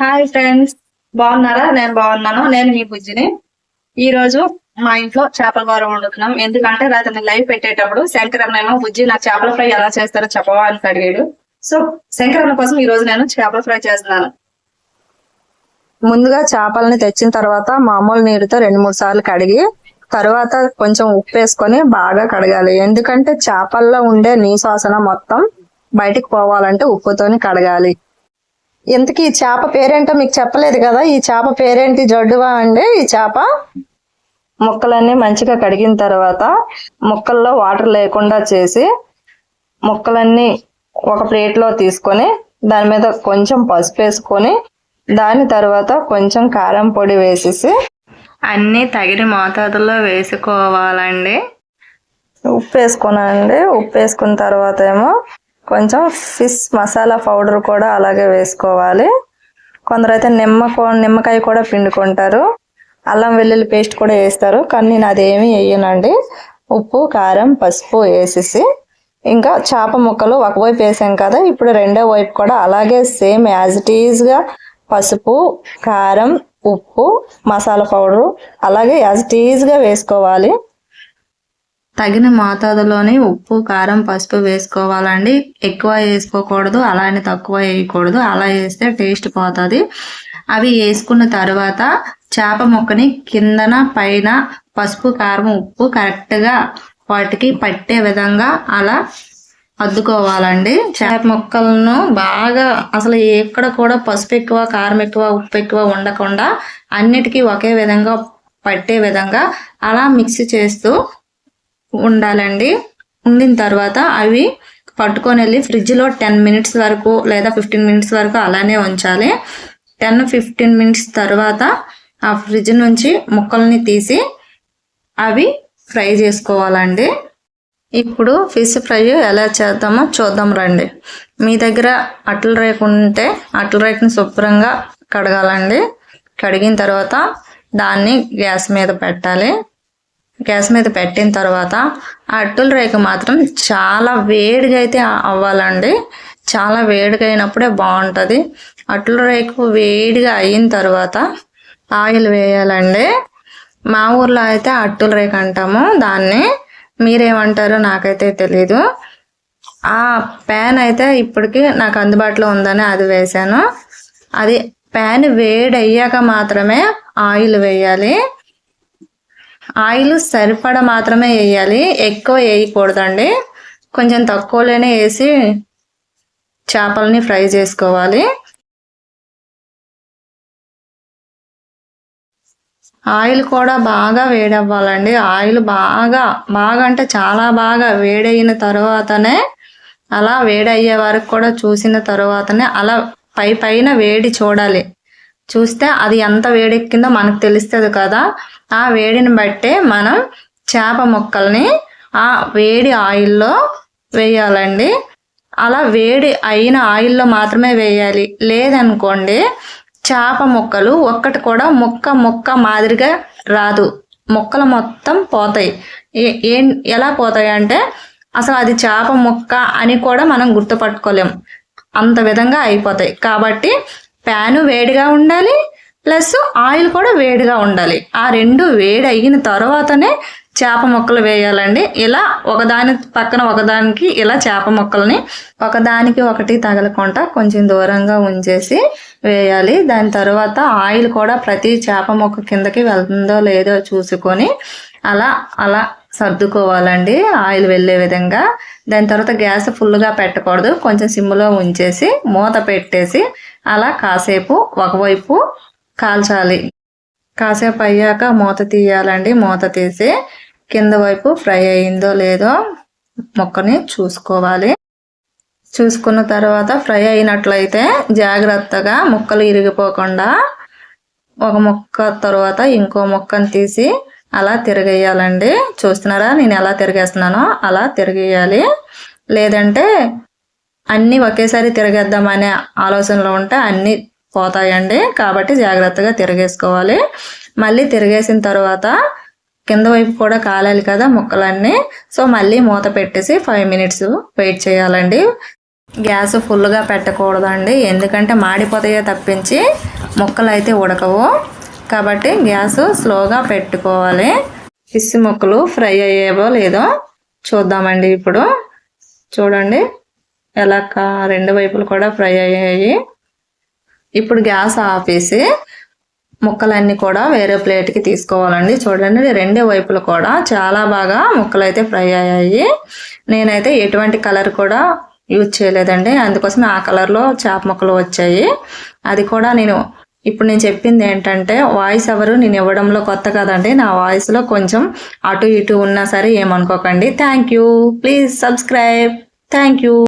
Hi friends బాగున్నారా? నేను బాగున్నాను. నేను మీ బుజ్జిని. ఈ రోజు మా ఇంట్లో చేపల కూర వండుతున్నాం. ఎందుకంటే రాత్రి లైవ్ పెట్టేటప్పుడు శంకరన్న ఏమో బుజ్జి నాకు చేపల ఫ్రై ఎలా చేస్తారో చెప్పవా? అని అడిగాడు. సో శంకరన్న కోసం ఈ రోజు నేను చేపల ఫ్రై చేస్తున్నాను. ముందుగా చేపలని తెచ్చిన తర్వాత మామూలు నీరుతో రెండు మూడు సార్లు కడిగి తర్వాత కొంచెం ఉప్పు వేసుకొని బాగా కడగాలి. ఎందుకంటే చేపల్లో ఉండే నీశ్వాసన మొత్తం బయటికి పోవాలంటే ఉప్పుతోని కడగాలి. ఇంతకీ ఈ చేప పేరేంటో మీకు చెప్పలేదు కదా? ఈ చేప పేరేంటి? జడ్డువా అండి ఈ చేప? ముక్కలన్నీ మంచిగా కడిగిన తర్వాత ముక్కల్లో వాటర్ లేకుండా చేసి ముక్కలన్నీ ఒక ప్లేట్లో తీసుకొని దాని మీద కొంచెం పసుపు వేసుకొని దాని తర్వాత కొంచెం కారం పొడి వేసేసి అన్నీ తగిన మోతాదులో వేసుకోవాలండి. ఉప్పు వేసుకున్నానండి. ఉప్పు వేసుకున్న తర్వాత ఏమో కొంచెం ఫిష్ మసాలా పౌడర్ కూడా అలాగే వేసుకోవాలి. కొందరైతే నిమ్మకో నిమ్మకాయ కూడా పిండుకుంటారు. అల్లం వెల్లుల్లి పేస్ట్ కూడా వేస్తారు. కానీ నేను అదేమీ వేయనండి. ఉప్పు కారం పసుపు వేసేసి. ఇంకా చేప ముక్కలు ఒకవైపు వేసాం కదా ఇప్పుడు రెండో వైపు కూడా అలాగే సేమ్ యాజ్ ఇట్ ఈజ్గా పసుపు కారం ఉప్పు మసాలా పౌడరు అలాగే యాజ్ ఇట్ ఈజ్గా వేసుకోవాలి. తగిన మోతాదులోని ఉప్పు కారం పసుపు వేసుకోవాలండి. ఎక్కువ వేసుకోకూడదు అలానే తక్కువ వేయకూడదు. అలా వేస్తే టేస్ట్ పోతుంది. అవి వేసుకున్న తర్వాత చేప ముక్కని కిందన పైన పసుపు కారం ఉప్పు కరెక్ట్గా వాటికి పట్టే విధంగా అలా అద్దుకోవాలండి. చేప ముక్కలను బాగా అసలు ఎక్కడ కూడా పసుపు ఎక్కువ కారం ఎక్కువ ఉప్పు ఎక్కువ ఉండకుండా అన్నిటికీ ఒకే విధంగా పట్టే విధంగా అలా మిక్స్ చేస్తూ ఉండాలండి. ఉండిన తర్వాత అవి పట్టుకొని వెళ్ళి ఫ్రిడ్జ్లో టెన్ మినిట్స్ వరకు లేదా ఫిఫ్టీన్ మినిట్స్ వరకు అలానే ఉంచాలి. టెన్ ఫిఫ్టీన్ మినిట్స్ తర్వాత ఆ ఫ్రిడ్జ్ నుంచి ముక్కల్ని తీసి అవి ఫ్రై చేసుకోవాలండి. ఇప్పుడు ఫిష్ ఫ్రై ఎలా చేద్దామో చూద్దాం రండి. మీ దగ్గర అట్ల రేకు ఉంటే అట్ల రేకుని శుభ్రంగా కడగాలండి. కడిగిన తర్వాత దాన్ని గ్యాస్ మీద పెట్టాలి. గ్యాస్ మీద పెట్టిన తర్వాత ఆ అట్టుల రేకు మాత్రం చాలా వేడిగా అయితే అవ్వాలండి. చాలా వేడిగా అయినప్పుడే బాగుంటుంది. అట్టుల రేకు వేడిగా అయిన తర్వాత ఆయిల్ వేయాలండి. మా ఊర్లో అయితే అట్టుల రేకు అంటాము. దాన్ని మీరేమంటారో నాకైతే తెలీదు. ఆ ప్యాన్ అయితే ఇప్పటికి నాకు అందుబాటులో ఉందని అది వేసాను అది ప్యాన్ వేడి అయ్యాక మాత్రమే ఆయిల్ వేయాలి. ఆయిల్ సరిపడ మాత్రమే వేయాలి. ఎక్కువ వేయకూడదండి. కొంచెం తక్కువలోనే వేసి చేపలని ఫ్రై చేసుకోవాలి. ఆయిల్ కూడా బాగా వేడవ్వాలండి. ఆయిల్ బాగా బాగా అంటే చాలా బాగా వేడయిన తర్వాతనే అలా వేడయ్యే వరకు కూడా చూసిన తర్వాతనే అలా పై పైన వేడి చూడాలి. చూస్తే అది ఎంత వేడెక్కిందో మనకు తెలుస్తుంది కదా. ఆ వేడిని బట్టే మనం చేప ముక్కల్ని ఆ వేడి ఆయిల్లో వేయాలండి. అలా వేడి అయిన ఆయిల్లో మాత్రమే వేయాలి. లేదనుకోండి చేప ముక్కలు ఒక్కటి కూడా ముక్క ముక్క మాదిరిగా రాదు. ముక్కలు మొత్తం పోతాయి. ఏం ఎలా పోతాయి అంటే అసలు అది చేప ముక్క అని కూడా మనం గుర్తుపట్టుకోలేం. అంత విధంగా అయిపోతాయి. కాబట్టి ప్యాను వేడిగా ఉండాలి ప్లస్ ఆయిల్ కూడా వేడిగా ఉండాలి. ఆ రెండు వేడి అయిన తర్వాతనే చేప ముక్కలు వేయాలండి. ఇలా ఒకదాని పక్కన ఒకదానికి ఇలా చేప మొక్కల్ని ఒకదానికి ఒకటి తగలకుండా కొంచెం దూరంగా ఉంచేసి వేయాలి. దాని తర్వాత ఆయిల్ కూడా ప్రతి చేప ముక్క కిందకి వెళ్తుందో లేదో చూసుకొని అలా అలా సర్దుకోవాలండి ఆయిల్ వెళ్ళే విధంగా. దాని తర్వాత గ్యాస్ ఫుల్గా పెట్టకూడదు. కొంచెం సిమ్లో ఉంచేసి మూత పెట్టేసి అలా కాసేపు ఒకవైపు కాల్చాలి. కాసేపు అయ్యాక మూత తీయాలండి. మూత తీసి కింద వైపు ఫ్రై అయిందో లేదో మొక్కని చూసుకోవాలి. చూసుకున్న తర్వాత ఫ్రై అయినట్లయితే జాగ్రత్తగా ముక్కలు ఇరిగిపోకుండా ఒక ముక్క తర్వాత ఇంకో ముక్కను తీసి అలా తిరగేయాలండి. చూస్తున్నారా? నేను ఎలా తిరగేస్తున్నానో అలా తిరిగేయాలి. లేదంటే అన్నీ ఒకేసారి తిరగేద్దామనే ఆలోచనలో ఉంటే అన్నీ పోతాయండి. కాబట్టి జాగ్రత్తగా తిరగేసుకోవాలి. మళ్ళీ తిరిగేసిన తర్వాత కింద వైపు కూడా కాలాలి కదా ముక్కలన్నీ. సో మళ్ళీ మూత పెట్టేసి ఫైవ్ మినిట్స్ వెయిట్ చేయాలండి. గ్యాస్ ఫుల్గా పెట్టకూడదండి. ఎందుకంటే మాడిపోతాయో తప్పించి ముక్కలు అయితే ఉడకవు. కాబట్టి గ్యాస్ స్లోగా పెట్టుకోవాలి. ఫిష్ ముక్కలు ఫ్రై అయ్యేవో లేదో చూద్దామండి ఇప్పుడు. చూడండి ఎలా కా- రెండు వైపులు కూడా ఫ్రై అయ్యాయి. ఇప్పుడు గ్యాస్ ఆపేసి ముక్కలన్నీ కూడా వేరే ప్లేట్కి తీసుకోవాలండి. చూడండి రెండు వైపులు కూడా చాలా బాగా ముక్కలు అయితే ఫ్రై అయ్యాయి. నేనైతే ఎటువంటి కలర్ కూడా యూజ్ చేయలేదండి. అందుకోసం ఆ కలర్లో చేప ముక్కలు వచ్చాయి. అది కూడా నేను ఇప్పుడు నేను చెప్పింది ఏంటంటే వాయిస్ ఎవరు నేను ఇవ్వడంలో కొత్త కదండి. నా వాయిస్లో కొంచెం అటు ఇటు ఉన్నా సరే ఏమనుకోకండి. Thank you please subscribe thank you